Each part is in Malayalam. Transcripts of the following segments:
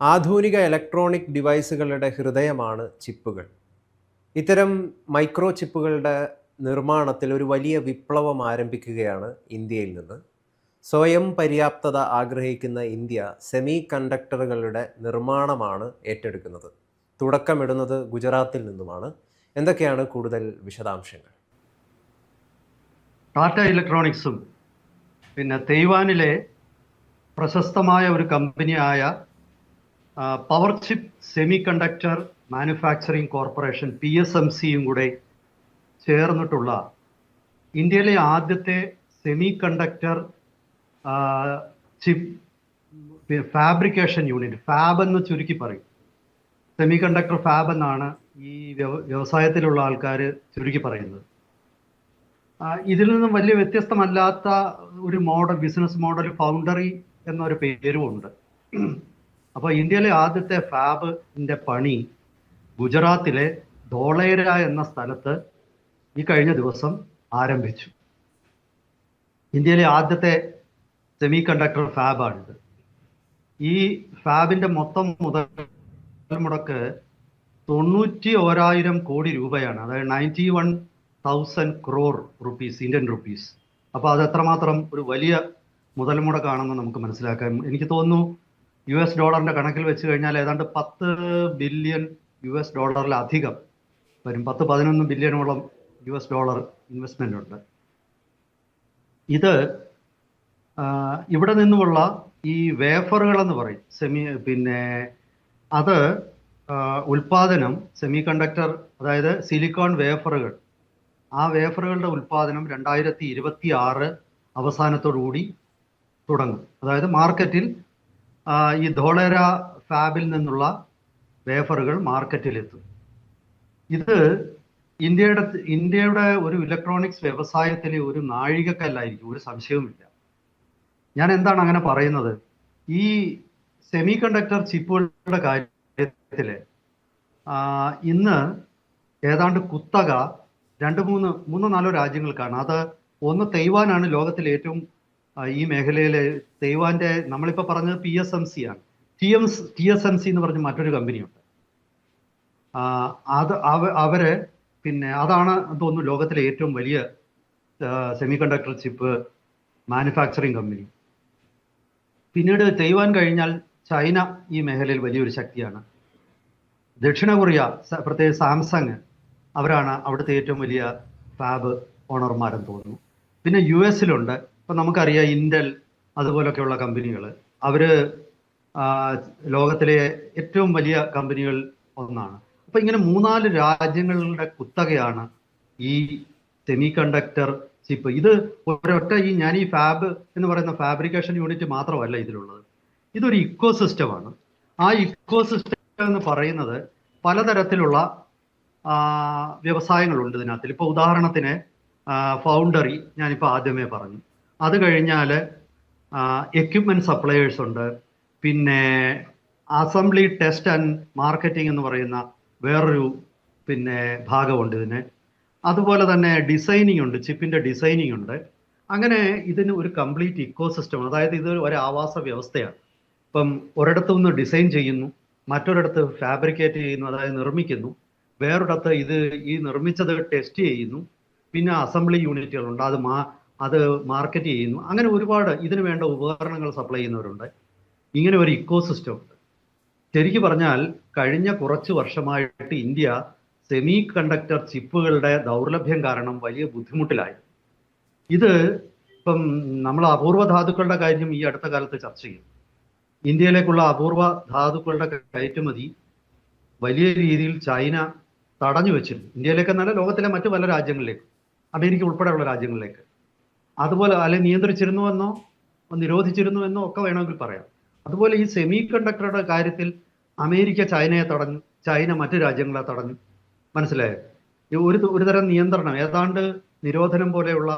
ആധുനിക ഇലക്ട്രോണിക് ഡിവൈസുകളുടെ ഹൃദയമാണ് ചിപ്പുകൾ. ഇത്തരം മൈക്രോ ചിപ്പുകളുടെ നിർമ്മാണത്തിൽ ഒരു വലിയ വിപ്ലവം ആരംഭിക്കുകയാണ് ഇന്ത്യയിൽ നിന്ന്. സ്വയം പര്യാപ്തത ആഗ്രഹിക്കുന്ന ഇന്ത്യ സെമി കണ്ടക്ടറുകളുടെ നിർമ്മാണമാണ് ഏറ്റെടുക്കുന്നത്. തുടക്കമിടുന്നത് ഗുജറാത്തിൽ നിന്നുമാണ്. എന്തൊക്കെയാണ് കൂടുതൽ വിശദാംശങ്ങൾ? ടാറ്റ ഇലക്ട്രോണിക്സും പിന്നെ തെയ്വാനിലെ പ്രശസ്തമായ ഒരു കമ്പനിയായ power chip semiconductor manufacturing corporation P S M സിയും കൂടെ ചേർന്നിട്ടുള്ള ഇന്ത്യയിലെ ആദ്യത്തെ semiconductor chip fabrication unit fab എന്ന് ചുരുക്കി പറയും. സെമി കണ്ടക്ടർ ഫാബ് എന്നാണ് ഈ വ്യവസായത്തിലുള്ള ആൾക്കാർ ചുരുക്കി പറയുന്നത്. ഇതിൽ നിന്നും വലിയ വ്യത്യസ്തമല്ലാത്ത ഒരു മോഡൽ ബിസിനസ് മോഡൽ ഫൗണ്ടറി എന്നൊരു പേരും ഉണ്ട് അപ്പോൾ ഇന്ത്യയിലെ ആദ്യത്തെ ഫാബിന്റെ പണി ഗുജറാത്തിലെ ധോളേര എന്ന സ്ഥലത്ത് ഈ കഴിഞ്ഞ ദിവസം ആരംഭിച്ചു. ഇന്ത്യയിലെ ആദ്യത്തെ സെമി കണ്ടക്ടർ ഫാബാണിത് ഈ ഫാബിന്റെ മൊത്തം മുതൽ മുടക്ക് തൊണ്ണൂറ്റി ഓരായിരം കോടി രൂപയാണ്. അതായത് ninety one thousand crore rupees Indian rupees അപ്പോൾ അത് എത്രമാത്രം ഒരു വലിയ മുതൽ മുടക്കാണെന്ന് നമുക്ക് മനസ്സിലാക്കാം. എനിക്ക് തോന്നുന്നു യു എസ് ഡോളറിന്റെ കണക്കിൽ വെച്ച് കഴിഞ്ഞാൽ ഏതാണ്ട് പത്ത് ബില്യൺ യു എസ് ഡോളറിലധികം വരും. പത്ത് പതിനൊന്ന് ബില്യണോളം യു എസ് ഡോളർ ഇൻവെസ്റ്റ്മെന്റ് ഉണ്ട്. ഇത് ഇവിടെ നിന്നുമുള്ള ഈ വേഫറുകൾ എന്ന് പറയും. സെമി പിന്നെ അത് ഉൽപാദനം സെമി കണ്ടക്ടർ അതായത് സിലിക്കോൺ വേഫറുകൾ ആ വേഫറുകളുടെ ഉൽപാദനം രണ്ടായിരത്തി ഇരുപത്തി ആറ് അവസാനത്തോടുകൂടി തുടങ്ങും. അതായത് മാർക്കറ്റിൽ ഈ ധോളേര ഫാബിൽ നിന്നുള്ള വേഫറുകൾ മാർക്കറ്റിലെത്തും. ഇത് ഇന്ത്യയുടെ ഇന്ത്യയുടെ ഒരു ഇലക്ട്രോണിക്സ് വ്യവസായത്തിലെ ഒരു നാഴികക്കല്ലായിരിക്കും ഒരു സംശയവുമില്ല. ഞാൻ എന്താണ് അങ്ങനെ പറയുന്നത്? ഈ സെമി കണ്ടക്ടർ ചിപ്പുകളുടെ കാര്യത്തിൽ ഇന്ന് ഏതാണ്ട് കുത്തക രണ്ട് മൂന്ന് മൂന്നോ നാലോ രാജ്യങ്ങൾക്കാണ്. അത് ഒന്ന് തൈവാനാണ് ലോകത്തിലെ ഏറ്റവും ഈ മേഖലയിലെ തെയ്വാന്റെ നമ്മളിപ്പോൾ പറഞ്ഞത് പി എസ് എം സി ആണ്. T M T S M C എന്ന് പറഞ്ഞ മറ്റൊരു കമ്പനിയുണ്ട്. അത് അവ- അവർ പിന്നെ അതാണ് തോന്നുന്നു ലോകത്തിലെ ഏറ്റവും വലിയ semi conductor chip manufacturing company പിന്നീട് തെയ്വാൻ കഴിഞ്ഞാൽ ചൈന ഈ മേഖലയിൽ വലിയൊരു ശക്തിയാണ്. ദക്ഷിണ കൊറിയ പ്രത്യേകിച്ച് സാംസങ് അവരാണ് അവിടുത്തെ ഏറ്റവും വലിയ ഫാബ് ഓണർമാരെന്ന് തോന്നുന്നു. പിന്നെ യു എസിലുണ്ട്. ഇപ്പം നമുക്കറിയാം ഇന്റൽ അതുപോലൊക്കെയുള്ള കമ്പനികൾ. അവർ ലോകത്തിലെ ഏറ്റവും വലിയ കമ്പനികൾ ഒന്നാണ്. അപ്പം ഇങ്ങനെ മൂന്നാൽ രാജ്യങ്ങളുടെ കുത്തകയാണ് ഈ സെമി കണ്ടക്ടർ ചിപ്പ്. ഇത് ഒരൊറ്റ ഈ ഞാൻ ഈ ഫാബ് എന്ന് പറയുന്ന ഫാബ്രിക്കേഷൻ യൂണിറ്റ് മാത്രമല്ല ഇതിലുള്ളത്. ഇതൊരു ഇക്കോ സിസ്റ്റമാണ് ആ ഇക്കോ സിസ്റ്റം എന്ന് പറയുന്നത് പലതരത്തിലുള്ള വ്യവസായങ്ങളുണ്ട് ഇതിനകത്തിൽ. ഇപ്പോൾ ഉദാഹരണത്തിന് ഫൗണ്ടറി ഞാനിപ്പോൾ ആദ്യമേ പറഞ്ഞു. അത് കഴിഞ്ഞാൽ എക്യുപ്മെന്റ് സപ്ലയേഴ്സ് ഉണ്ട്. പിന്നെ അസംബ്ലി ടെസ്റ്റ് ആൻഡ് മാർക്കറ്റിംഗ് എന്ന് പറയുന്ന വേറൊരു പിന്നെ ഭാഗമുണ്ട് ഇതിന്. അതുപോലെ തന്നെ ഡിസൈനിങ് ഉണ്ട് ചിപ്പിന്റെ ഡിസൈനിങ് ഉണ്ട്. അങ്ങനെ ഇതിന് ഒരു കംപ്ലീറ്റ് ഇക്കോ സിസ്റ്റം അതായത് ഇത് ഒരു ആവാസ വ്യവസ്ഥയാണ്. ഇപ്പം ഒരിടത്തു നിന്ന് ഡിസൈൻ ചെയ്യുന്നു മറ്റൊരിടത്ത് ഫാബ്രിക്കേറ്റ് ചെയ്യുന്നു അതായത് നിർമ്മിക്കുന്നു. വേറൊരിടത്ത് ഇത് ഈ നിർമ്മിച്ചത് ടെസ്റ്റ് ചെയ്യുന്നു. പിന്നെ അസംബ്ലി യൂണിറ്റുകളുണ്ട് അത് മാ അത് മാർക്കറ്റ് ചെയ്യുന്നു. അങ്ങനെ ഒരുപാട് ഇതിന് വേണ്ട ഉപകരണങ്ങൾ സപ്ലൈ ചെയ്യുന്നവരുണ്ട്. ഇങ്ങനെ ഒരു ഇക്കോ സിസ്റ്റം ഉണ്ട്. ശരിക്കു പറഞ്ഞാൽ കഴിഞ്ഞ കുറച്ച് വർഷമായിട്ട് ഇന്ത്യ സെമി കണ്ടക്ടർ ചിപ്പുകളുടെ ദൗർലഭ്യം കാരണം വലിയ ബുദ്ധിമുട്ടിലായി. ഇത് ഇപ്പം നമ്മൾ അപൂർവ ധാതുക്കളുടെ കാര്യം ഈ അടുത്ത കാലത്ത് ചർച്ച ചെയ്യും. ഇന്ത്യയിലേക്കുള്ള അപൂർവ ധാതുക്കളുടെ കയറ്റുമതി വലിയ രീതിയിൽ ചൈന തടഞ്ഞു വെച്ചിരുന്നു. ഇന്ത്യയിലേക്ക് എന്നല്ല ലോകത്തിലെ മറ്റു പല രാജ്യങ്ങളിലേക്കും. അമേരിക്ക ഉൾപ്പെടെയുള്ള രാജ്യങ്ങളിലേക്ക്. അതുപോലെ അല്ലെ നിയന്ത്രിച്ചിരുന്നുവെന്നോ നിരോധിച്ചിരുന്നുവെന്നോ ഒക്കെ വേണമെങ്കിൽ പറയാം. അതുപോലെ ഈ സെമി കണ്ടക്ടറുടെ കാര്യത്തിൽ അമേരിക്ക ചൈനയെ തടഞ്ഞു. ചൈന മറ്റു രാജ്യങ്ങളെ തടഞ്ഞു. മനസ്സിലായോ? ഈ ഒരു ഒരുതരം നിയന്ത്രണം ഏതാണ്ട് നിരോധനം പോലെയുള്ള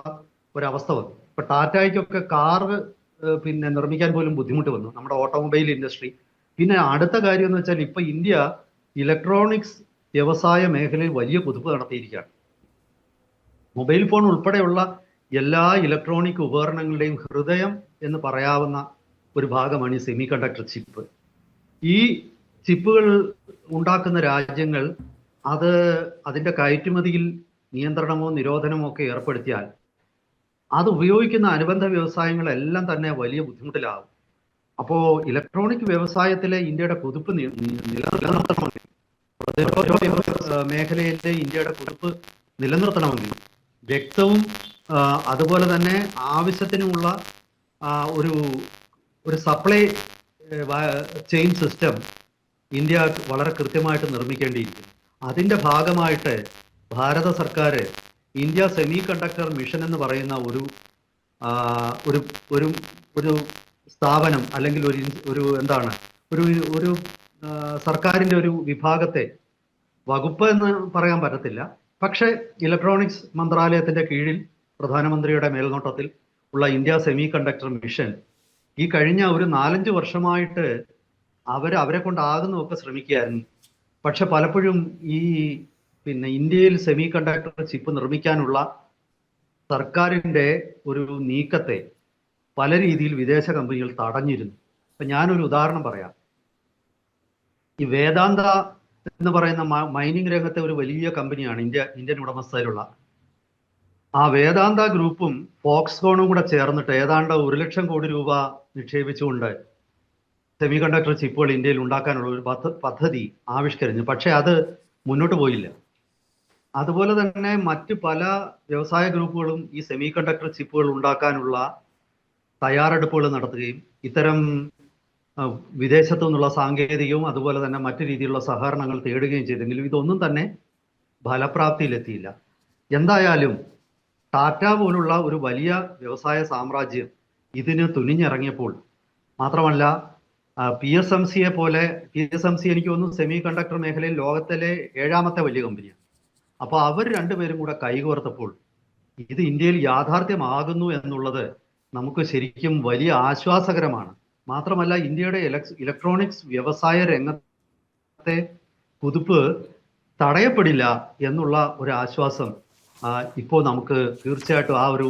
ഒരവസ്ഥ വന്നു. ഇപ്പൊ ടാറ്റായ്ക്കൊക്കെ കാറ് പിന്നെ നിർമ്മിക്കാൻ പോലും ബുദ്ധിമുട്ട് വന്നു നമ്മുടെ ഓട്ടോമൊബൈൽ ഇൻഡസ്ട്രി. പിന്നെ അടുത്ത കാര്യം എന്ന് വെച്ചാൽ ഇപ്പൊ ഇന്ത്യ ഇലക്ട്രോണിക്സ് വ്യവസായ മേഖലയിൽ വലിയ കുതിപ്പ് നടത്തിയിരിക്കുകയാണ്. മൊബൈൽ ഫോൺ ഉൾപ്പെടെയുള്ള എല്ലാ ഇലക്ട്രോണിക് ഉപകരണങ്ങളുടെയും ഹൃദയം എന്ന് പറയാവുന്ന ഒരു ഭാഗമാണ് ഈ സെമി കണ്ടക്ടർ ചിപ്പ് ഈ ചിപ്പുകൾ ഉണ്ടാക്കുന്ന രാജ്യങ്ങൾ അത് അതിന്റെ കയറ്റുമതിയിൽ നിയന്ത്രണമോ നിരോധനമോ ഒക്കെ ഏർപ്പെടുത്തിയാൽ അത് ഉപയോഗിക്കുന്ന അനുബന്ധ വ്യവസായങ്ങളെല്ലാം തന്നെ വലിയ ബുദ്ധിമുട്ടിലാവും. അപ്പോൾ ഇലക്ട്രോണിക് വ്യവസായത്തിലെ ഇന്ത്യയുടെ കുതിപ്പ് നിലനിർത്തണമെങ്കിൽ പ്രതിരോധ മേഖലയിലെ ഇന്ത്യയുടെ കുതിപ്പ് നിലനിർത്തണമെങ്കിൽ വ്യക്തവും അതുപോലെ തന്നെ ആവശ്യത്തിനുമുള്ള ഒരു ഒരു സപ്ലൈ ചെയിൻ സിസ്റ്റം ഇന്ത്യ വളരെ കൃത്യമായിട്ട് നിർമ്മിക്കേണ്ടിയിരിക്കും അതിന്റെ ഭാഗമായിട്ട് ഭാരത സർക്കാർ ഇന്ത്യ സെമി കണ്ടക്ടർ മിഷൻ എന്ന് പറയുന്ന ഒരു ഒരു ഒരു ഒരു സ്ഥാപനം അല്ലെങ്കിൽ ഒരു ഒരു എന്താണ് ഒരു ഒരു സർക്കാരിന്റെ ഒരു വിഭാഗത്തെ വകുപ്പ് എന്ന് പറയാൻ പറ്റത്തില്ല. പക്ഷേ ഇലക്ട്രോണിക്സ് മന്ത്രാലയത്തിന്റെ കീഴിൽ പ്രധാനമന്ത്രിയുടെ മേൽനോട്ടത്തിൽ ഉള്ള ഇന്ത്യ സെമി കണ്ടക്ടർ മിഷൻ ഈ കഴിഞ്ഞ ഒരു നാലഞ്ച് വർഷമായിട്ട് അവർ അവരെ കൊണ്ടാകുന്നതൊക്കെ ശ്രമിക്കുകയായിരുന്നു. പക്ഷെ പലപ്പോഴും ഈ പിന്നെ ഇന്ത്യയിൽ സെമി കണ്ടക്ടർ ചിപ്പ് നിർമ്മിക്കാനുള്ള സർക്കാരിന്റെ ഒരു നീക്കത്തെ പല രീതിയിൽ വിദേശ കമ്പനികൾ തടഞ്ഞിരുന്നു. അപ്പം ഞാനൊരു ഉദാഹരണം പറയാം. ഈ വേദാന്ത എന്ന് പറയുന്ന മൈനിങ് രംഗത്തെ ഒരു വലിയ കമ്പനിയാണ് ഇന്ത്യ ഇന്ത്യൻ ഉടമസ്ഥയിലുള്ള ആ വേദാന്ത ഗ്രൂപ്പും ഫോക്സ്കോണും കൂടെ ചേർന്നിട്ട് ഏതാണ്ട് ഒരു ലക്ഷം കോടി രൂപ നിക്ഷേപിച്ചുകൊണ്ട് സെമി കണ്ടക്ടർ ചിപ്പുകൾ ഇന്ത്യയിൽ ഉണ്ടാക്കാനുള്ള ഒരു പദ്ധതി ആവിഷ്കരിച്ചു. പക്ഷെ അത് മുന്നോട്ട് പോയില്ല. അതുപോലെ തന്നെ മറ്റ് പല വ്യവസായ ഗ്രൂപ്പുകളും ഈ സെമി കണ്ടക്ടർ ചിപ്പുകൾ ഉണ്ടാക്കാനുള്ള തയ്യാറെടുപ്പുകൾ നടത്തുകയും ഇത്തരം വിദേശത്തു നിന്നുള്ള സാങ്കേതികവും അതുപോലെ തന്നെ മറ്റു രീതിയിലുള്ള സഹകരണങ്ങൾ തേടുകയും ചെയ്തെങ്കിലും ഇതൊന്നും തന്നെ ഫലപ്രാപ്തിയിലെത്തിയില്ല. എന്തായാലും ടാറ്റ പോലുള്ള ഒരു വലിയ വ്യവസായ സാമ്രാജ്യം ഇതിന് തുനിഞ്ഞിറങ്ങിയപ്പോൾ മാത്രമല്ല പി എസ് എം സിയെ പോലെ പി എസ് എം സി എനിക്ക് തോന്നുന്നു സെമി കണ്ടക്ടർ മേഖലയിൽ ലോകത്തിലെ ഏഴാമത്തെ വലിയ കമ്പനിയാണ് അപ്പോൾ അവർ രണ്ടുപേരും കൂടെ കൈകോർത്തപ്പോൾ ഇത് ഇന്ത്യയിൽ യാഥാർത്ഥ്യമാകുന്നു എന്നുള്ളത് നമുക്ക് ശരിക്കും വലിയ ആശ്വാസകരമാണ്. മാത്രമല്ല ഇന്ത്യയുടെ ഇലക്ട്രോണിക്സ് വ്യവസായ രംഗത്തെ കുതിപ്പ് തടയപ്പെടില്ല എന്നുള്ള ഒരു ആശ്വാസം ഇപ്പോൾ നമുക്ക് തീർച്ചയായിട്ടും ആ ഒരു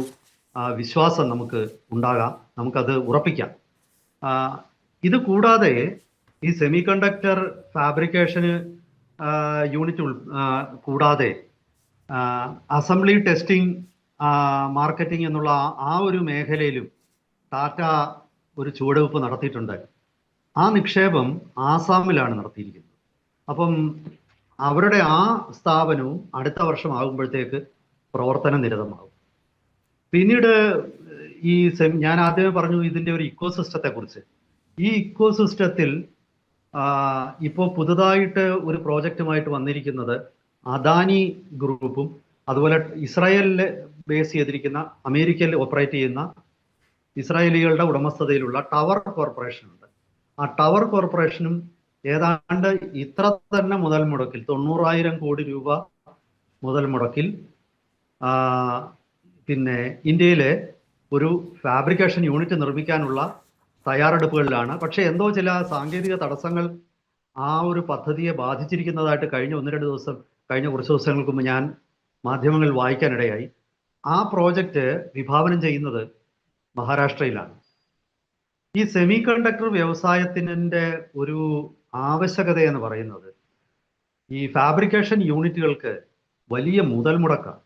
വിശ്വാസം നമുക്ക് ഉണ്ടാകാം. നമുക്കത് ഉറപ്പിക്കാം. ഇത് കൂടാതെ ഈ സെമി കണ്ടക്ടർ ഫാബ്രിക്കേഷന് യൂണിറ്റ് കൂടാതെ അസംബ്ലി ടെസ്റ്റിംഗ് മാർക്കറ്റിംഗ് എന്നുള്ള ആ ഒരു മേഖലയിലും ടാറ്റ ഒരു ചുവടുവെപ്പ് നടത്തിയിട്ടുണ്ട്. ആ നിക്ഷേപം ആസാമിലാണ് നടത്തിയിരിക്കുന്നത്. അപ്പം അവരുടെ ആ സ്ഥാപനവും അടുത്ത വർഷം ആകുമ്പോഴത്തേക്ക് പ്രവർത്തന നിരതമാകും പിന്നീട് ഈ ഞാൻ ആദ്യമേ പറഞ്ഞു ഇതിന്റെ ഒരു ഇക്കോ സിസ്റ്റത്തെ കുറിച്ച് ഈ ഇക്കോ സിസ്റ്റത്തിൽ ഇപ്പോൾ പുതുതായിട്ട് ഒരു പ്രോജക്റ്റുമായിട്ട് വന്നിരിക്കുന്നത് അദാനി ഗ്രൂപ്പും അതുപോലെ ഇസ്രായേലിൽ ബേസ് ചെയ്തിരിക്കുന്ന അമേരിക്കയിൽ ഓപ്പറേറ്റ് ചെയ്യുന്ന ഇസ്രായേലികളുടെ ഉടമസ്ഥതയിലുള്ള ടവർ കോർപ്പറേഷൻ ഉണ്ട്. ആ ടവർ കോർപ്പറേഷനും ഏതാണ്ട് ഇത്ര തന്നെ മുതൽ മുടക്കിൽ തൊണ്ണൂറായിരം കോടി രൂപ മുതൽ മുടക്കിൽ പിന്നെ ഇന്ത്യയിലെ ഒരു ഫാബ്രിക്കേഷൻ യൂണിറ്റ് നിർമ്മിക്കാനുള്ള തയ്യാറെടുപ്പുകളിലാണ്. പക്ഷേ എന്തോ ചില സാങ്കേതിക തടസ്സങ്ങൾ ആ ഒരു പദ്ധതിയെ ബാധിച്ചിരിക്കുന്നതായിട്ട് കഴിഞ്ഞ ഒന്ന് രണ്ട് ദിവസം കഴിഞ്ഞ കുറച്ച് ദിവസങ്ങൾക്ക് മുമ്പ് ഞാൻ മാധ്യമങ്ങളിൽ വായിക്കാനിടയായി. ആ പ്രോജക്റ്റ് വിഭാവനം ചെയ്യുന്നത് മഹാരാഷ്ട്രയിലാണ്. ഈ സെമി കണ്ടക്ടർ വ്യവസായത്തിന്റെ ഒരു ആവശ്യകത എന്ന് പറയുന്നത് ഈ ഫാബ്രിക്കേഷൻ യൂണിറ്റുകൾക്ക് വലിയ മുതൽ മുടക്കാണ്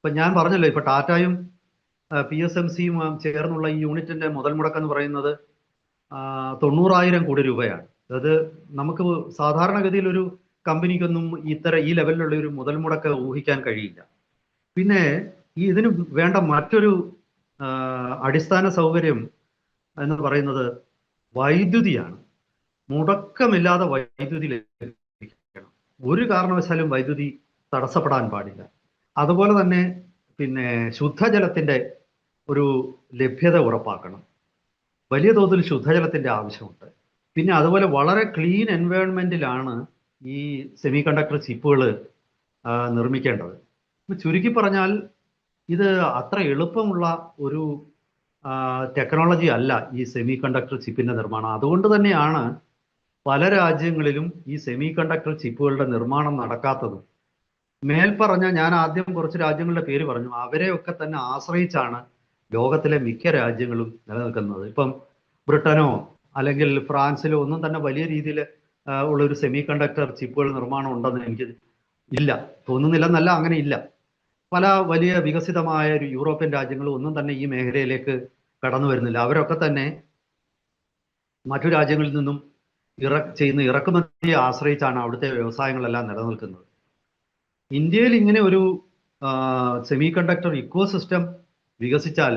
ഇപ്പം ഞാൻ പറഞ്ഞല്ലോ ഇപ്പൊ ടാറ്റയും പി എസ് എം സിയും ചേർന്നുള്ള ഈ യൂണിറ്റിന്റെ മുതൽ മുടക്കം എന്ന് പറയുന്നത് തൊണ്ണൂറായിരം കോടി രൂപയാണ്. അത് നമുക്ക് സാധാരണഗതിയിൽ ഒരു കമ്പനിക്കൊന്നും ഇത്തരം ഈ ലെവലിലുള്ള ഒരു മുതൽ മുടക്ക് ഊഹിക്കാൻ കഴിയില്ല. പിന്നെ ഈ ഇതിന് വേണ്ട മറ്റൊരു അടിസ്ഥാന സൗകര്യം എന്ന് പറയുന്നത് വൈദ്യുതിയാണ്. മുടക്കമില്ലാതെ വൈദ്യുതി ലഭിക്കണം. ഒരു കാരണവശാലും വൈദ്യുതി തടസ്സപ്പെടാൻ പാടില്ല. അതുപോലെ തന്നെ പിന്നെ ശുദ്ധജലത്തിന്റെ ഒരു ലഭ്യത ഉറപ്പാക്കണം. വലിയ തോതിൽ ശുദ്ധജലത്തിന്റെ ആവശ്യമുണ്ട്. പിന്നെ അതുപോലെ വളരെ ക്ലീൻ എൻവയോൺമെന്റിലാണ് ഈ സെമി കണ്ടക്ടർ ചിപ്പുകൾ നിർമ്മിക്കേണ്ടത്. ചുരുക്കി പറഞ്ഞാൽ ഇത് അത്ര എളുപ്പമുള്ള ഒരു ടെക്നോളജി അല്ല ഈ സെമി കണ്ടക്ടർ ചിപ്പിന്റെ നിർമ്മാണം. അതുകൊണ്ട് തന്നെയാണ് പല രാജ്യങ്ങളിലും ഈ സെമി കണ്ടക്ടർ ചിപ്പുകളുടെ നിർമ്മാണം നടക്കാത്തതും മേൽപ്പറഞ്ഞ ഞാൻ ആദ്യം കുറച്ച് രാജ്യങ്ങളുടെ പേര് പറഞ്ഞു. അവരെയൊക്കെ തന്നെ ആശ്രയിച്ചാണ് ലോകത്തിലെ മിക്ക രാജ്യങ്ങളും നിലനിൽക്കുന്നത്. ഇപ്പം ബ്രിട്ടനോ അല്ലെങ്കിൽ ഫ്രാൻസിലോ ഒന്നും തന്നെ വലിയ രീതിയിൽ ഉള്ള ഒരു സെമി കണ്ടക്ടർ ചിപ്പുകൾ നിർമ്മാണം ഉണ്ടെന്ന് എനിക്ക് ഇല്ല. തോന്നുന്നില്ലെന്നല്ല അങ്ങനെ ഇല്ല. പല വലിയ വികസിതമായ ഒരു യൂറോപ്യൻ രാജ്യങ്ങളും ഒന്നും തന്നെ ഈ മേഖലയിലേക്ക് കടന്നു വരുന്നില്ല. അവരൊക്കെ തന്നെ മറ്റു രാജ്യങ്ങളിൽ നിന്നും ഇറ ചെയ്യുന്ന ഇറക്കുമതിയെ ആശ്രയിച്ചാണ് അവിടുത്തെ വ്യവസായങ്ങളെല്ലാം നിലനിൽക്കുന്നത്. ഇന്ത്യയിൽ ഇങ്ങനെ ഒരു സെമി കണ്ടക്ടർ ഇക്കോ സിസ്റ്റം വികസിച്ചാൽ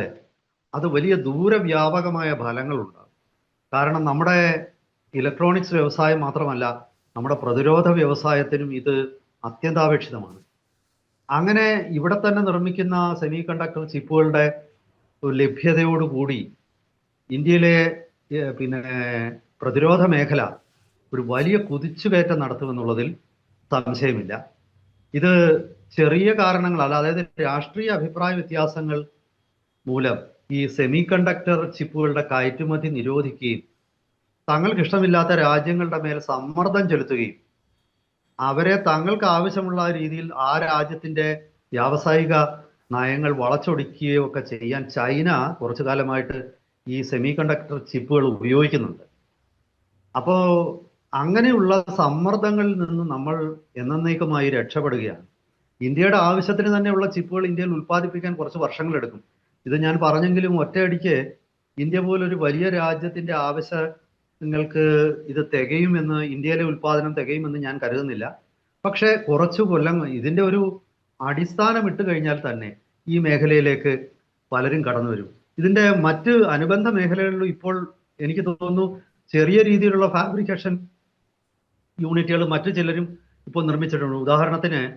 അത് വലിയ ദൂരവ്യാപകമായ ഫലങ്ങളുണ്ടാകും കാരണം നമ്മുടെ ഇലക്ട്രോണിക്സ് വ്യവസായം മാത്രമല്ല നമ്മുടെ പ്രതിരോധ വ്യവസായത്തിനും ഇത് അത്യന്താപേക്ഷിതമാണ്. അങ്ങനെ ഇവിടെ തന്നെ നിർമ്മിക്കുന്ന സെമി കണ്ടക്ടർ ചിപ്പുകളുടെ ലഭ്യതയോടുകൂടി ഇന്ത്യയിലെ പിന്നെ പ്രതിരോധ മേഖല ഒരു വലിയ കുതിച്ചുകയറ്റം നടത്തുമെന്നുള്ളതിൽ സംശയമില്ല. ഇത് ചെറിയ കാരണങ്ങളല്ല അതായത് രാഷ്ട്രീയ അഭിപ്രായ വ്യത്യാസങ്ങൾ മൂലം ഈ സെമി കണ്ടക്ടർ ചിപ്പുകളുടെ കയറ്റുമതി നിരോധിക്കുകയും തങ്ങൾക്ക് ഇഷ്ടമില്ലാത്ത രാജ്യങ്ങളുടെ മേൽ സമ്മർദ്ദം ചെലുത്തുകയും അവരെ തങ്ങൾക്ക് ആവശ്യമുള്ള രീതിയിൽ ആ രാജ്യത്തിന്റെ വ്യാവസായിക നയങ്ങൾ വളച്ചൊടിക്കുകയോ ഒക്കെ ചെയ്യാൻ ചൈന കുറച്ചു കാലമായിട്ട് ഈ സെമി കണ്ടക്ടർ ചിപ്പുകൾ ഉപയോഗിക്കുന്നുണ്ട്. അപ്പോൾ അങ്ങനെയുള്ള സമ്മർദ്ദങ്ങളിൽ നിന്ന് നമ്മൾ എന്നേക്കുമായി രക്ഷപ്പെടുകയാണ്. ഇന്ത്യയുടെ ആവശ്യത്തിന് തന്നെയുള്ള ചിപ്പുകൾ ഇന്ത്യയിൽ ഉൽപ്പാദിപ്പിക്കാൻ കുറച്ച് വർഷങ്ങളെടുക്കും ഇത് ഞാൻ പറഞ്ഞെങ്കിലും ഒറ്റയടിക്ക് ഇന്ത്യ പോലൊരു വലിയ രാജ്യത്തിന്റെ ആവശ്യങ്ങൾക്ക് ഇത് തികയുമെന്ന് ഇന്ത്യയിലെ ഉൽപ്പാദനം തികയുമെന്ന് ഞാൻ കരുതുന്നില്ല. പക്ഷേ കുറച്ചു കൊല്ലം ഇതിന്റെ ഒരു അടിസ്ഥാനം ഇട്ട് കഴിഞ്ഞാൽ തന്നെ ഈ മേഖലയിലേക്ക് പലരും കടന്നു വരും. ഇതിന്റെ മറ്റ് അനുബന്ധ മേഖലകളിലും ഇപ്പോൾ എനിക്ക് തോന്നുന്നു ചെറിയ രീതിയിലുള്ള ഫാബ്രിക്കേഷൻ യൂണിറ്റുകൾ മറ്റു ചിലരും ഇപ്പോൾ നിർമ്മിച്ചിട്ടുണ്ട്. ഉദാഹരണത്തിന്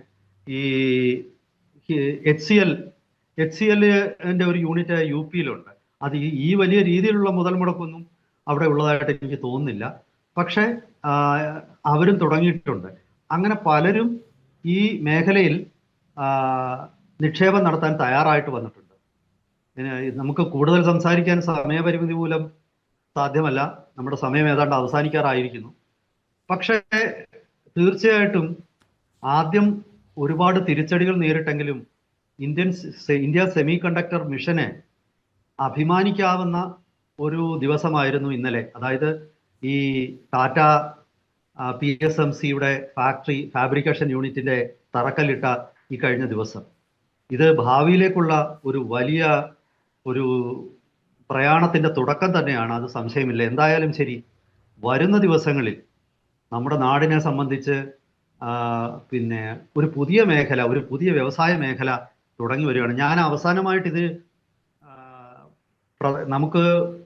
ഈ H C L H C എല്ലിന്റെ ഒരു യൂണിറ്റ് യു പിയിലുണ്ട്. അത് ഈ- വലിയ രീതിയിലുള്ള മുതൽ മുടക്കൊന്നും അവിടെ ഉള്ളതായിട്ട് എനിക്ക് തോന്നുന്നില്ല. പക്ഷേ അവരും തുടങ്ങിയിട്ടുണ്ട്. അങ്ങനെ പലരും ഈ മേഖലയിൽ നിക്ഷേപം നടത്താൻ തയ്യാറായിട്ട് വന്നിട്ടുണ്ട്. നമുക്ക് കൂടുതൽ സംസാരിക്കാൻ സമയപരിമിതി മൂലം സാധ്യമല്ല. നമ്മുടെ സമയം ഏതാണ്ട് അവസാനിക്കാറായിരിക്കുന്നു. പക്ഷേ തീർച്ചയായിട്ടും ആദ്യം ഒരുപാട് തിരിച്ചടികൾ നേരിട്ടെങ്കിലും ഇന്ത്യൻ ഇന്ത്യ സെമി കണ്ടക്ടർ മിഷനെ അഭിമാനിക്കാവുന്ന ഒരു ദിവസമായിരുന്നു ഇന്നലെ. അതായത് ഈ ടാറ്റ പി എസ് എം സിയുടെ ഫാക്ടറി ഫാബ്രിക്കേഷൻ യൂണിറ്റിന്റെ തറക്കല്ലിട്ട ഈ കഴിഞ്ഞ ദിവസം. ഇത് ഭാവിയിലേക്കുള്ള ഒരു വലിയ ഒരു പ്രയാണത്തിന്റെ തുടക്കം തന്നെയാണ് അത് സംശയമില്ല. എന്തായാലും ശരി വരുന്ന ദിവസങ്ങളിൽ നമ്മുടെ നാടിനെ സംബന്ധിച്ച് പിന്നെ ഒരു പുതിയ മേഖല ഒരു പുതിയ വ്യവസായ മേഖല തുടങ്ങി വരികയാണ്. ഞാൻ അവസാനമായിട്ട് ഇത് നമുക്ക്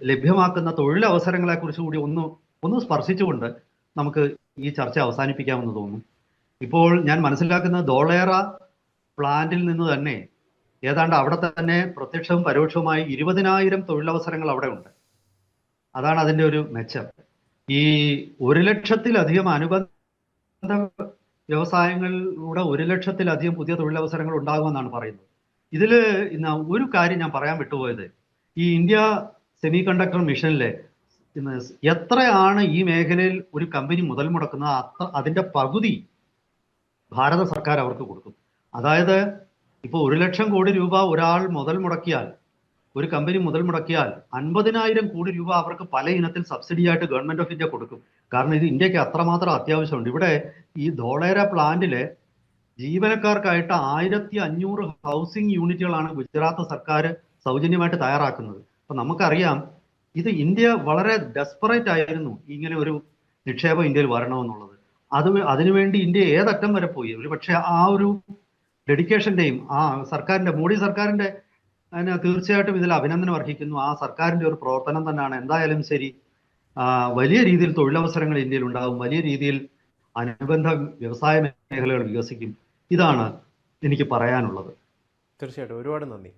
ലഭ്യമാക്കുന്ന തൊഴിലവസരങ്ങളെ കുറിച്ച് കൂടി ഒന്ന് ഒന്ന് സ്പർശിച്ചുകൊണ്ട് നമുക്ക് ഈ ചർച്ച അവസാനിപ്പിക്കാമെന്ന് തോന്നുന്നു. ഇപ്പോൾ ഞാൻ മനസ്സിലാക്കുന്ന ദോളേറ പ്ലാന്റിൽ നിന്ന് തന്നെ ഏതാണ്ട് അവിടെ തന്നെ പ്രത്യക്ഷവും പരോക്ഷവുമായി ഇരുപതിനായിരം തൊഴിലവസരങ്ങൾ അവിടെ ഉണ്ട്. അതാണ് അതിന്റെ ഒരു മെച്ചം. ഈ ഒരു ലക്ഷത്തിലധികം അനുബന്ധ വ്യവസായങ്ങളിലൂടെ ഒരു ലക്ഷത്തിലധികം പുതിയ തൊഴിലവസരങ്ങൾ ഉണ്ടാകുമെന്നാണ് പറയുന്നത്. ഇതിൽ ഒരു കാര്യം ഞാൻ പറയാൻ വിട്ടുപോയത്. ഈ ഇന്ത്യ സെമി കണ്ടക്ടർ മിഷനിലെ എത്രയാണ് ഈ മേഖലയിൽ ഒരു കമ്പനി മുതൽ മുടക്കുന്നത് അത്ര അതിന്റെ പകുതി ഭാരത സർക്കാർ അവർക്ക് കൊടുക്കും അതായത് ഇപ്പോൾ ഒരു ലക്ഷം കോടി രൂപ ഒരാൾ മുതൽ മുടക്കിയാൽ ഒരു കമ്പനി മുതൽ മുടക്കിയാൽ അൻപതിനായിരം കോടി രൂപ അവർക്ക് പല ഇനത്തിൽ സബ്സിഡി ആയിട്ട് ഗവൺമെന്റ് ഓഫ് ഇന്ത്യ കൊടുക്കും. കാരണം ഇത് ഇന്ത്യയ്ക്ക് അത്രമാത്രം അത്യാവശ്യമുണ്ട്. ഇവിടെ ഈ ധോളേര പ്ലാന്റിലെ ജീവനക്കാർക്കായിട്ട് ആയിരത്തി അഞ്ഞൂറ് ഹൗസിംഗ് യൂണിറ്റുകളാണ് ഗുജറാത്ത് സർക്കാർ സൗജന്യമായിട്ട് തയ്യാറാക്കുന്നത്. അപ്പൊ നമുക്കറിയാം ഇത് ഇന്ത്യ വളരെ ഡെസ്പറേറ്റ് ആയിരുന്നു ഇങ്ങനെ ഒരു നിക്ഷേപം ഇന്ത്യയിൽ വരണമെന്നുള്ളത്. അത് അതിനുവേണ്ടി ഇന്ത്യ ഏതറ്റം വരെ പോയി. ഒരു പക്ഷേ ആ ഒരു ഡെഡിക്കേഷന്റെയും ആ സർക്കാരിന്റെ മോഡി സർക്കാരിന്റെ അതിന് തീർച്ചയായിട്ടും ഇതിൽ അഭിനന്ദനം അർഹിക്കുന്നു. ആ സർക്കാരിന്റെ ഒരു പ്രവർത്തനം തന്നെയാണ്. എന്തായാലും ശരി വലിയ രീതിയിൽ തൊഴിലവസരങ്ങൾ ഇന്ത്യയിൽ ഉണ്ടാകും. വലിയ രീതിയിൽ അനുബന്ധ വ്യവസായ മേഖലകൾ വികസിക്കും. ഇതാണ് എനിക്ക് പറയാനുള്ളത്. തീർച്ചയായിട്ടും. ഒരുപാട് നന്ദി.